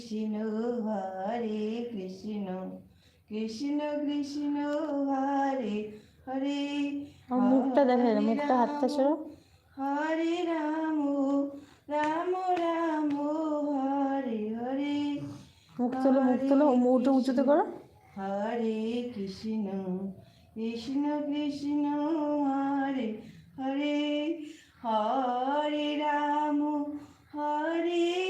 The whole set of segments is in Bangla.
কৃষ্ণ হরে কৃষ্ণ কৃষ্ণ কৃষ্ণ হরে হরে। মুখটা দেখা মুখটা হাতটা সরো। হরে রাম রাম রাম হরে হরে। মুখ তোলো মুখ তোলো মুখটা উঁচুতে করো। হরে কৃষ্ণ কৃষ্ণ কৃষ্ণ হরে হরে। হরে রাম হরে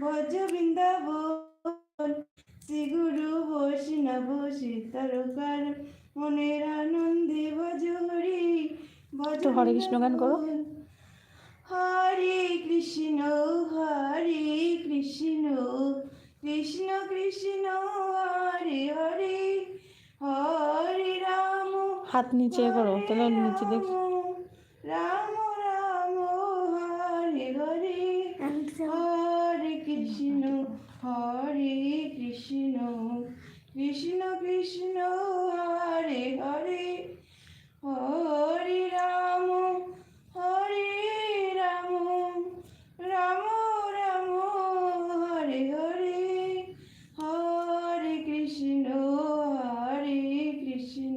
ভজ বৃন্দাবন শ্রী গুরু বৈষ্ণব সীতারকার মনের আনন্দে ভজ হরি ভজ হরে কৃষ্ণ গান করো। হাত নিচে করো, তাহলে নিচে দেখি। রাম রাম হরে হরে হরে কৃষ্ণ হরে কৃষ্ণ কৃষ্ণ কৃষ্ণ, হরে হরে হরে রাম হরে রাম রাম রাম হরে হরে হরে কৃষ্ণ হরে কৃষ্ণ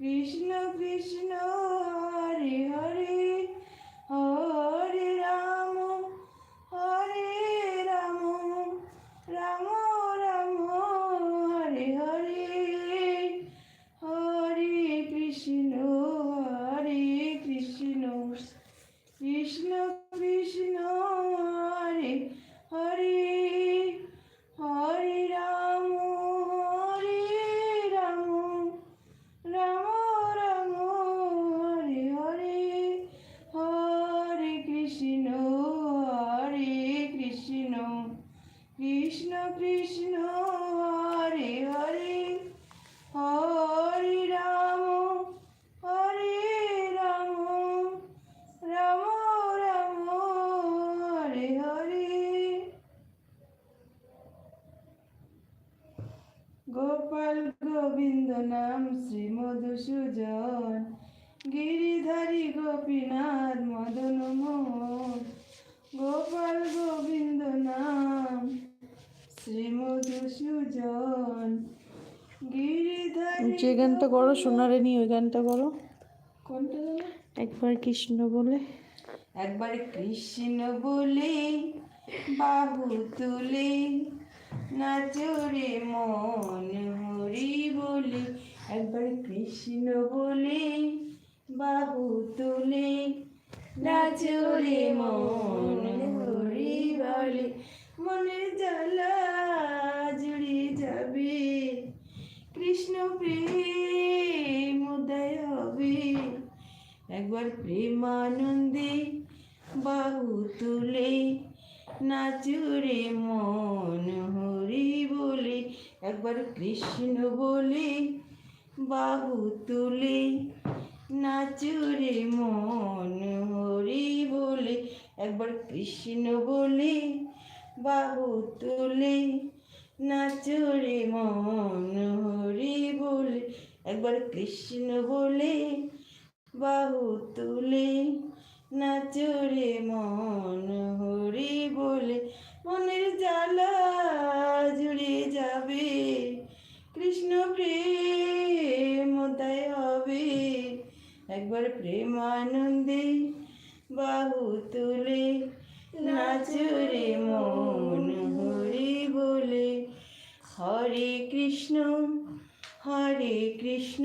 কৃষ্ণ কৃষ্ণ হরে হরে হরে রাম হরে রাম রাম রাম হরে হরে হরে কৃষ্ণ হরে কৃষ্ণ কৃষ্ণ কৃষ্ণ হরে হরে হরে রাম হরে রাম রাম রাম হরে হরে হরে কৃষ্ণ হরে কৃষ্ণ কৃষ্ণ কৃষ্ণ হরে হরে হরে রাম হরে রাম রাম রাম হরে হরে। গোপাল গোবিন্দ নাম শ্রী মধুসূজন গিরিধারী গোপীনাথ মদন মোহন। গোপাল গোবিন্দ নাম শ্রী মধুসূজন গিরিধারী যে গানটা করো সোনারে নিয়ে ওই গানটা করো। কোনটা একবার কৃষ্ণ বলে। একবার কৃষ্ণ বলে, বাহু তুলে নাচরে মন হরি বলে। একবার কৃষ্ণ বলে, বাহু তুলে নাচরে মন হরি বলে। মনের জ্বালা জুড়ে যাবে, কৃষ্ণ প্রেম উদয় হবে। একবার প্রেমানন্দে বাহু তুলে নাচুরে মন হরি বলে, একবার কৃষ্ণ বলে বাহু তুলে। নাচুরে মন হরি বলে, একবার কৃষ্ণ বলে বাহু তুলে। নাচরে মন হরি বলে, একবার কৃষ্ণ বলে বাহু তুলে। নাচরে মন হরি বলে, মনের জ্বালা জুড়ে যাবে। কৃষ্ণ প্রেম তাই হবে। একবার প্রেমানন্দে বাহু তুলে নাচরে মন হরি বলে, হরে কৃষ্ণ হরে কৃষ্ণ।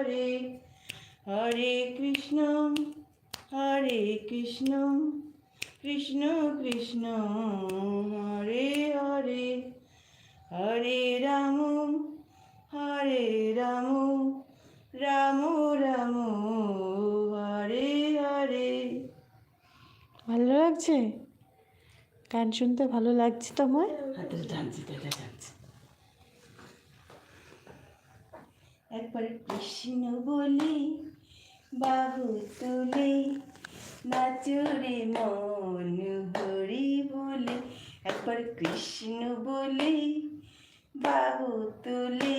হরে হরে কৃষ্ণ হরে কৃষ্ণ কৃষ্ণ কৃষ্ণ হরে হরে হরে রাম হরে রাম রাম রাম হরে হরে। ভালো লাগছে? গান শুনতে ভালো লাগছে তোমার? হাতে টানছি একবার কৃষ্ণ বলি, বাহু তুলে নাচরে মন হরি বলে। একবার কৃষ্ণ বলে, বাহু তুলে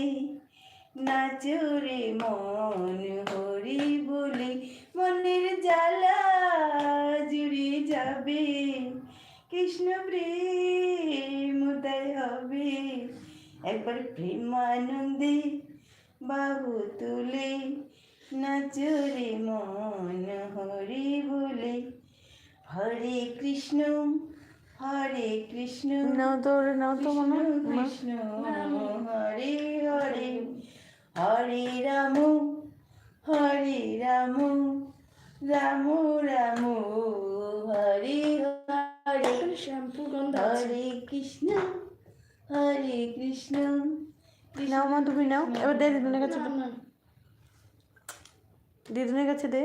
নাচরে মন হরি বলে। মনের জ্বালা জুড়ে যাবে, কৃষ্ণ প্রেম উদয় হবে। একবার প্রেমানন্দে বাহু তুলে নাচরে মন হরি বলে। হরে কৃষ্ণ হরে কৃষ্ণ নাও তো ওরে নাও তো মনে কৃষ্ণ হরে হরে হরে রাম হরে রাম রাম রাম হরে হরে। শ্যাম্পু হরে কৃষ্ণ হরে কৃষ্ণ। নাও মা তুমি নাও। এবার দে দিদুনের কাছে দিদুনের কাছে দে।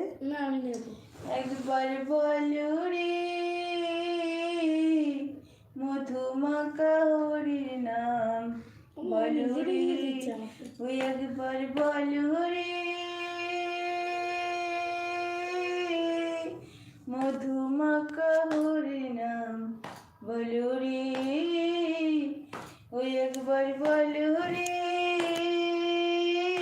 নাম। বলো ওই একবার বলো রে নাম। ওই একবার বলো রে